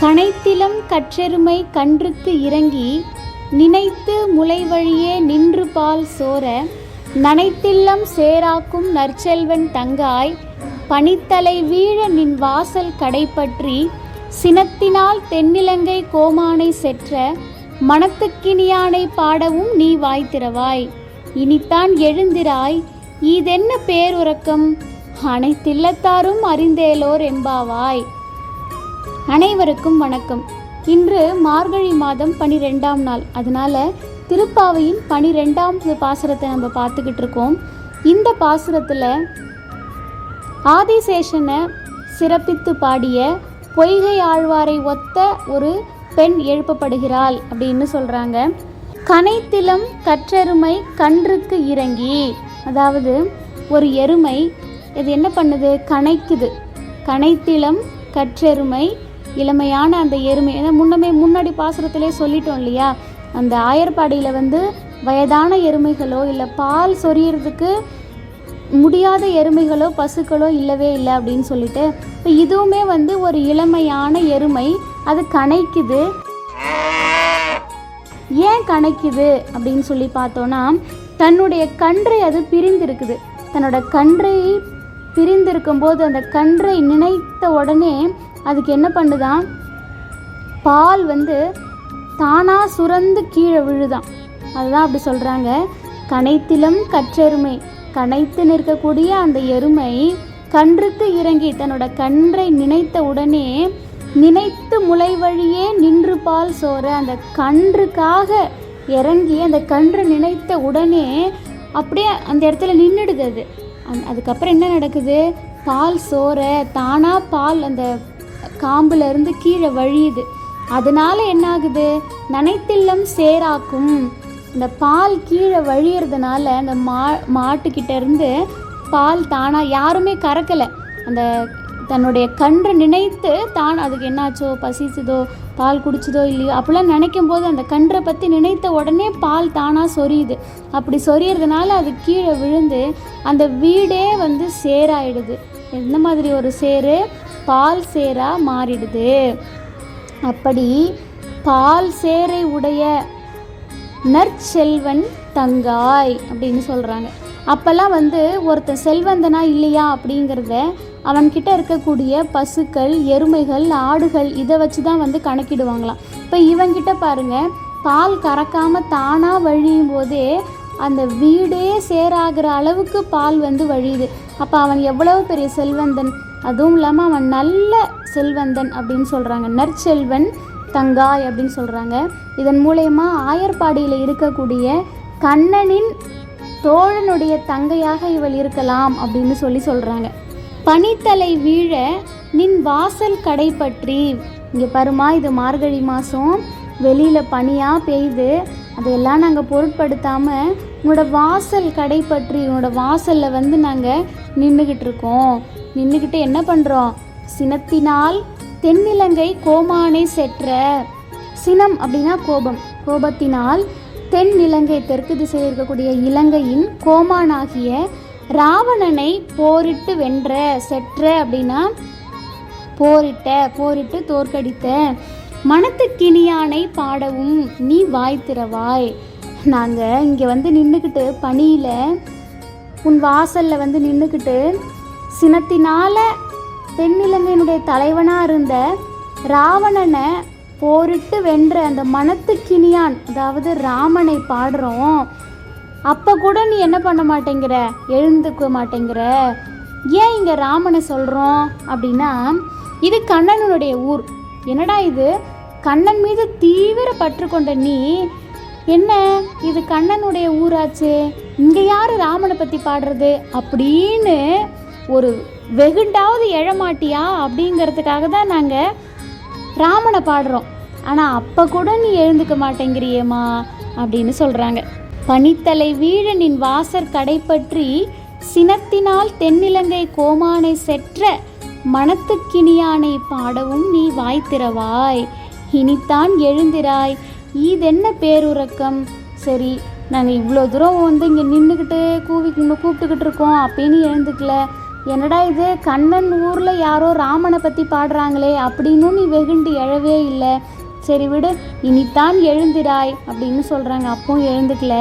கனைத்திலம் கற்றெருமை கன்றுக்கு இறங்கி நினைத்து முளை வழியே நின்று பால் சோர நனைத்தில்லம் சேராக்கும் நற்செல்வன் தங்காய் பனித்தலை வீழ நின் வாசல் கடைப்பற்றி சினத்தினால் தென்னிலங்கை கோமானை செற்ற மனத்துக்கினியானை பாடவும் நீ வாய்த்திரவாய் இனித்தான் எழுந்திராய் இதென்ன பேருறக்கம்? அனைத்தில்லத்தாரும் அறிந்தேலோர் எம்பாவாய் அனைவருக்கும் வணக்கம். இன்று மார்கழி மாதம் பனிரெண்டாம் நாள். அதனால திருப்பாவையின் பனிரெண்டாம் பாசுரத்தை நம்ம பார்த்துக்கிட்டு இருக்கோம். இந்த பாசுரத்தில் ஆதிசேஷனை சிறப்பித்து பாடிய பொய்கை ஆழ்வாரை ஒத்த ஒரு பெண் எழுப்பப்படுகிறாள் அப்படின்னு சொல்கிறாங்க கனைத்திலம் கற்றெருமை கன்றுக்கு இறங்கி. அதாவது ஒரு எருமை இது என்ன பண்ணுது? கனைக்குது. கனைத்திலம் கற்றெருமை இளமையான அந்த எருமை. ஏன்னா முன்னமே முன்னாடி பாசுரத்திலே சொல்லிட்டோம் இல்லையா? அந்த ஆயர்பாடியில் வந்து வயதான எருமைகளோ இல்லை பால் சொரியறதுக்கு முடியாத எருமைகளோ பசுக்களோ இல்லவே இல்லை அப்படின்னு சொல்லிட்டு இப்போ இதுவுமே வந்து ஒரு இளமையான எருமை. அது கணைக்குது ஏன் கணைக்குது அப்படின்னு சொல்லி பார்த்தோன்னா தன்னுடைய கன்றை அது பிரிந்திருக்குது. தன்னோட கன்றை பிரிந்திருக்கும் போது அந்த கன்றை நினைத்த உடனே அதுக்கு என்ன பண்ணுதான் பால் வந்து தானாக சுரந்து கீழே விழுதான் அதுதான் அப்படி சொல்கிறாங்க கனைத்திலும் கற்றெருமை. கனைத்து நிற்கக்கூடிய அந்த எருமை கன்றுக்கு இறங்கி தன்னோட கன்றை நினைத்த உடனே நினைத்து முளை வழியே நின்று பால் சோற அந்த கன்றுக்காக இறங்கி அந்த கன்று நினைத்த உடனே அப்படியே அந்த இடத்துல நின்றுடுது அது அந் அதுக்கப்புறம் என்ன நடக்குது? பால் சோற தானாக பால் அந்த காம்புல இருந்து கீழே வழியுது. அதனால என்ன ஆகுது நனைத்தில்லம் சேராக்கும். இந்த பால் கீழே வழியறதுனால அந்த மா மாட்டுக்கிட்ட இருந்து பால் தானா யாருமே கறக்கலை. அந்த தன்னுடைய கன்று நினைத்து தான் அதுக்கு என்னாச்சோ பசிச்சுதோ பால் குடிச்சதோ இல்லையோ அப்படிலாம் நினைக்கும் போது அந்த கன்றை பற்றி நினைத்த உடனே பால் தானாக சொரியுது. அப்படி சொரியறதுனால அது கீழே விழுந்து அந்த வீடே வந்து சேராயிடுது. எந்த மாதிரி ஒரு சேரு பால் சேரா மாறிடுது. அப்படி பால் சேரை உடைய நற்செல்வன் தங்காய் அப்படின்னு சொல்கிறாங்க அப்போல்லாம் வந்து ஒருத்தன் செல்வந்தனா இல்லையா அப்படிங்கிறத அவன்கிட்ட இருக்கக்கூடிய பசுக்கள் எருமைகள் ஆடுகள் இதை வச்சு தான் வந்து கணக்கிடுவாங்களாம். இப்போ இவன்கிட்ட பாருங்க பால் கறக்காமல் தானாக வழியும் போதே அந்த வீடே சேராகிற அளவுக்கு பால் வந்து வழியுது. அப்போ அவன் எவ்வளவு பெரிய செல்வந்தன்? அதுவும் இல்லாமல் அவன் நல்ல செல்வந்தன் அப்படின்னு சொல்கிறாங்க நற்செல்வன் தங்காய் அப்படின்னு சொல்கிறாங்க இதன் மூலயமா ஆயர்பாடியில் இருக்கக்கூடிய கண்ணனின் தோழனுடைய தங்கையாக இவள் இருக்கலாம் அப்படின்னு சொல்லி சொல்கிறாங்க பனித்தலை வீழ நின் வாசல் கடை பற்றி இங்கே பருமா இது மார்கழி மாதம் வெளியில் பனியாக பெய்யுது அதையெல்லாம் நாங்கள் பொருட்படுத்தாமல் உங்களோட வாசல் கடை பற்றி உங்களோட வாசலில் வந்து நாங்கள் நின்றுக்கிட்டு இருக்கோம் நின்றுக்கிட்டு என்ன பண்ணுறோம் சினத்தினால் தென்னிலங்கை கோமானை செற்ற. சினம் அப்படின்னா கோபம். கோபத்தினால் தென் இலங்கை தெற்கு திசையில் இருக்கக்கூடிய இலங்கையின் கோமானாகிய ராவணனை போரிட்டு வென்ற செற்ற அப்படின்னா போரிட்ட போரிட்டு தோற்கடித்த. மனத்துக்கினியானை பாடவும் நீ வாய் திறவாய். நாங்கள் இங்கே வந்து நின்றுக்கிட்டு பணியில் உன் வாசலில் வந்து நின்றுக்கிட்டு சினத்தினால தென்னிலங்கையினுடைய தலைவனாக இருந்த ராவணனை போரிட்டு வென்ற அந்த மனத்துக்கினியான் அதாவது ராமனை பாடுறோம். அப்போ கூட நீ என்ன பண்ண மாட்டேங்கிற? எழுந்துக்க மாட்டேங்கிற? ஏன் இங்கே ராமனை சொல்கிறோம் அப்படின்னா இது கண்ணனுடைய ஊர். என்னடா இது? கண்ணன் மீது தீவிர பற்று கொண்ட நீ என்ன இது கண்ணனுடைய ஊராச்சு இங்கே யார் ராமனை பற்றி பாடுறது அப்படின்னு ஒரு வெகுண்டாவது எழமாட்டியா அப்படிங்கிறதுக்காக தான் நாங்கள் ராமனை பாடுறோம். ஆனால் அப்போ கூட நீ எழுந்துக்க மாட்டேங்கிறியேம்மா அப்படின்னு சொல்கிறாங்க பனித்தலை வீழ நின் வாசற் கடைப்பற்றி சினத்தினால் தென்னிலங்கை கோமானை செற்ற மனத்துக்கினியானை பாடவும் நீ வாய்த்திரவாய் இனித்தான் எழுந்திராய். ஈதென்ன பேருறக்கம்? சரி நாங்கள் இவ்வளோ தூரம் வந்து இங்கே நின்றுக்கிட்டு கூவி கூப்பிட்டுக்கிட்டு இருக்கோம். அப்படின்னு எழுந்துக்கல. என்னடா இது? கண்ணன் ஊரில் யாரோ ராமனை பற்றி பாடுறாங்களே அப்படின்னும் நீ வெகுண்டு எழவே இல்லை. சரி விடு இனித்தான் எழுந்திராய் அப்படின்னு சொல்கிறாங்க அப்பவும் எழுந்துக்கல.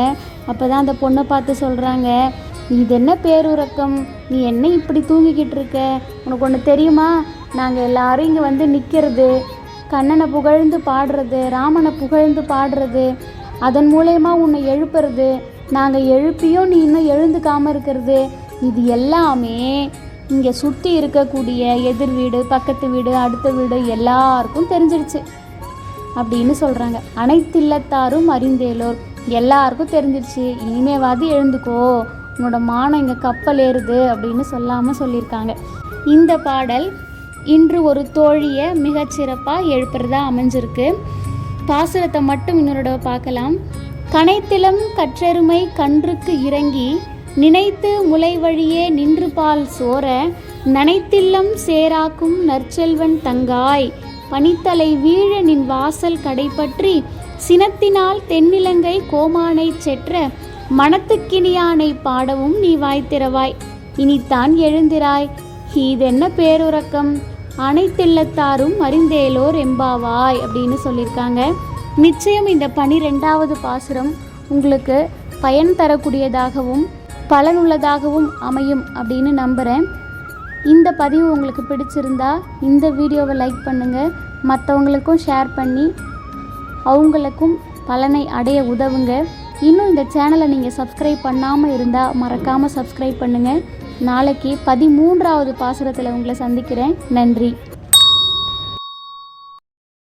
அப்போ தான் அந்த பொண்ணை பார்த்து சொல்கிறாங்க இது என்ன பேருறக்கம்? நீ என்ன இப்படி தூங்கிக்கிட்டு இருக்க? உனக்கு ஒன்று தெரியுமா? நாங்கள் எல்லாரும் இங்கே வந்து நிற்கிறது கண்ணனை புகழ்ந்து பாடுறது ராமனை புகழ்ந்து பாடுறது அதன் மூலயமா உன்னை எழுப்புறது நாங்கள் எழுப்பியும் நீ இன்னும் எழுந்துக்காமல் இருக்கிறது. இது எல்லாமே இங்கே சுற்றி இருக்கக்கூடிய எதிர் வீடு பக்கத்து வீடு அடுத்த வீடு எல்லாருக்கும் தெரிஞ்சிருச்சு அப்படின்னு சொல்கிறாங்க அனைத்து இல்லத்தாரும் அறிந்தேலோர். எல்லாருக்கும் தெரிஞ்சிருச்சு. இனிமேவாது எழுந்துக்கோ. உன்னோட மானம் இங்கே கப்பல் ஏறுது அப்படின்னு சொல்லாமல் சொல்லியிருக்காங்க. இந்த பாடல் இன்று ஒரு தோழியை மிகச்சிறப்பாக எழுப்புறதா அமைஞ்சிருக்கு. பாசுரத்தை மட்டும் இன்னொரு பார்க்கலாம். கனைத்திலம் கற்றெருமை கன்றுக்கு இறங்கி நினைத்து முளை வழியே நின்று பால் சோர நனைத்தில்லம் சேராக்கும் நற்செல்வன் தங்காய் பனித்தலை வீழ நின் வாசல் கடைப்பற்றி சினத்தினால் தென்னிலங்கை கோமானை செற்ற மனத்துக்கினியானை பாடவும் நீ வாய்த்திரவாய் இனித்தான் எழுந்திராய். இதென்ன பேருறக்கம்? அனைத்தில்லத்தாரும் அறிந்தேலோர் எம்பாவாய் அப்படின்னு சொல்லியிருக்காங்க. நிச்சயம் இந்த பனிரெண்டாவது பாசுரம் உங்களுக்கு பயன் தரக்கூடியதாகவும் பலனுள்ளதாகவும் அமையும் அப்படின்னு நம்புகிறேன் இந்த பதிவு உங்களுக்கு பிடிச்சிருந்தா இந்த வீடியோவை லைக் பண்ணுங்கள் மற்றவங்களுக்கும் ஷேர் பண்ணி அவங்களுக்கும் பலனை அடைய உதவுங்க. இன்னும் இந்த சேனலை நீங்கள் சப்ஸ்கிரைப் பண்ணாமல் இருந்தால் மறக்காமல் சப்ஸ்கிரைப் பண்ணுங்கள் நாளைக்கு பதிமூன்றாவது பாசுரத்தில் உங்களை சந்திக்கிறேன். நன்றி.